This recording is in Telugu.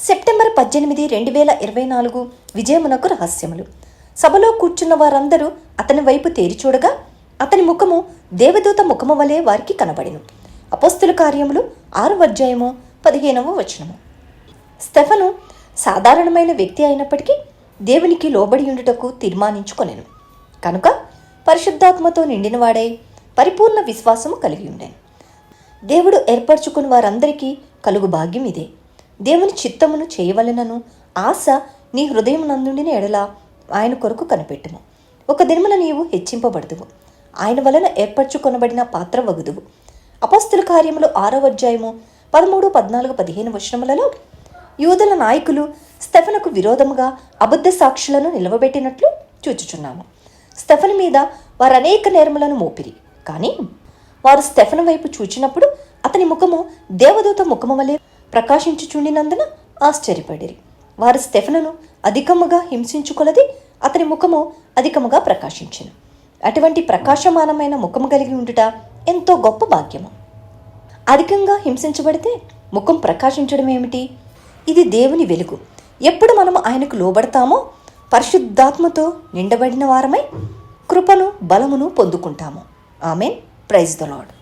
సెప్టెంబర్ పద్దెనిమిది రెండు వేల ఇరవై నాలుగు విజయమునకు రహస్యములు. సభలో కూర్చున్న వారందరూ అతని వైపు తేరి చూడగా అతని ముఖము దేవదూత ముఖము వలె వారికి కనబడిను. అపోస్తుల కార్యములు ఆరు అధ్యాయము పదిహేనవ వచనము. స్టెఫను సాధారణమైన వ్యక్తి అయినప్పటికీ దేవునికి లోబడి ఉండుటకు తీర్మానించుకొనెను. కనుక పరిశుద్ధాత్మతో నిండినవాడై పరిపూర్ణ విశ్వాసము కలిగి ఉండెను. దేవుడు ఏర్పరచుకుని వారందరికీ కలుగు భాగ్యం ఇదే దేవుని చిత్తమును చేయవలెనను ఆశ నీ హృదయం నందుండిన ఎడల ఆయన కొరకు కనిపెట్టుము. ఒక దినమున నీవు హెచ్చింపబడదువు. ఆయన వలన ఏర్పరచుకొనబడిన పాత్ర వగుదువు. అపస్తుల కార్యములు ఆరో అధ్యాయము పదమూడు పద్నాలుగు పదిహేను వచనములలో యూదుల నాయకులు స్టెఫనుకు విరోధముగా అబద్ధ సాక్షులను నిలవబెట్టినట్లు చూచుచున్నాము. స్టెఫన్ మీద వారు అనేక నేరములను మోపిరి. కానీ వారు స్టెఫన్ వైపు చూచినప్పుడు అతని ముఖము దేవదూత ముఖము వలె ప్రకాశించుచుండినందున ఆశ్చర్యపడిరి. వారు స్టెఫనను అధికముగా హింసించుకొలది అతని ముఖము అధికముగా ప్రకాశించిన. అటువంటి ప్రకాశమానమైన ముఖము కలిగి ఉండుట ఎంతో గొప్ప భాగ్యము. అధికంగా హింసించబడితే ముఖం ప్రకాశించడం ఏమిటి? ఇది దేవుని వెలుగు. ఎప్పుడు మనం ఆయనకు లోబడతామో పరిశుద్ధాత్మతో నిండబడిన వారమై కృపను బలమును పొందుకుంటాము. ఆమెన్. Praise the lord